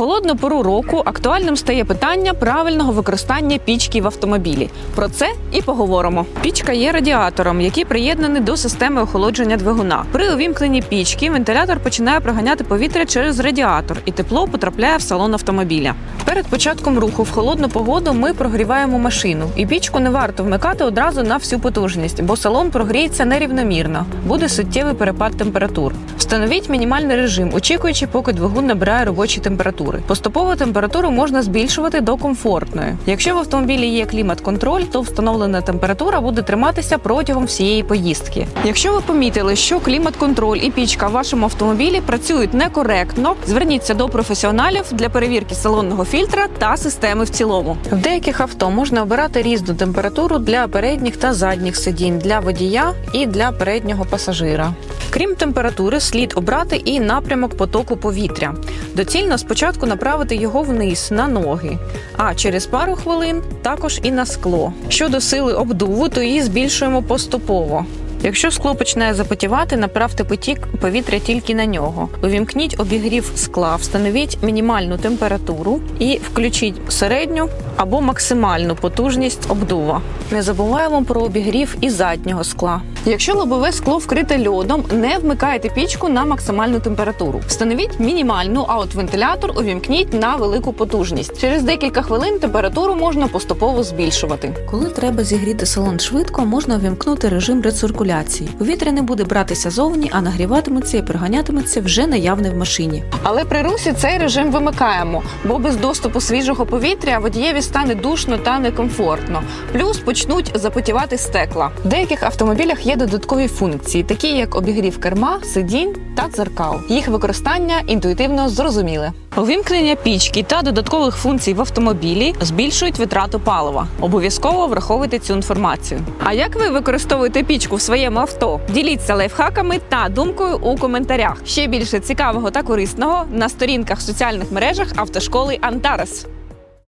холодну пору року актуальним стає питання правильного використання пічки в автомобілі. Про це і поговоримо. Пічка є радіатором, який приєднаний до системи охолодження двигуна. При увімкненні пічки вентилятор починає проганяти повітря через радіатор, і тепло потрапляє в салон автомобіля. Перед початком руху в холодну погоду ми прогріваємо машину, і пічку не варто вмикати одразу на всю потужність, бо салон прогріється нерівномірно. Буде суттєвий перепад температур. Встановіть мінімальний режим, очікуючи, поки двигун набирає робочі температури. Поступово температуру можна збільшувати до комфортної. Якщо в автомобілі є клімат-контроль, то встановлена температура буде триматися протягом всієї поїздки. Якщо ви помітили, що клімат-контроль і пічка в вашому автомобілі працюють некоректно, зверніться до професіоналів для перевірки салонного фільтра та системи в цілому. В деяких авто можна обирати різну температуру для передніх та задніх сидінь, для водія і для переднього пасажира. Крім температури, слід обрати і напрямок потоку повітря. Доцільно спочатку направити його вниз на ноги, а через пару хвилин також і на скло. Щодо сили обдуву, то її збільшуємо поступово. Якщо скло починає запотівати, направте потік повітря тільки на нього. Увімкніть обігрів скла, встановіть мінімальну температуру і включіть середню або максимальну потужність обдува. Не забуваємо про обігрів і заднього скла. Якщо лобове скло вкрите льодом, не вмикайте пічку на максимальну температуру. Встановіть мінімальну, а от вентилятор увімкніть на велику потужність. Через декілька хвилин температуру можна поступово збільшувати. Коли треба зігріти салон швидко, можна увімкнути режим рециркуляції. Повітря не буде братися зовні, а нагріватиметься і приганятиметься вже наявне в машині. Але при русі цей режим вимикаємо, бо без доступу свіжого повітря водієві стане душно та некомфортно. Плюс почнуть запотівати стекла. В деяких автомобілях є додаткові функції, такі як обігрів керма, сидінь та дзеркал. Їх використання інтуїтивно зрозуміле. Увімкнення пічки та додаткових функцій в автомобілі збільшують витрату палива. Обов'язково враховуйте цю інформацію. А як ви використовуєте пічку в своєму авто? Діліться лайфхаками та думкою у коментарях. Ще більше цікавого та корисного на сторінках в соціальних мережах автошколи Антарес.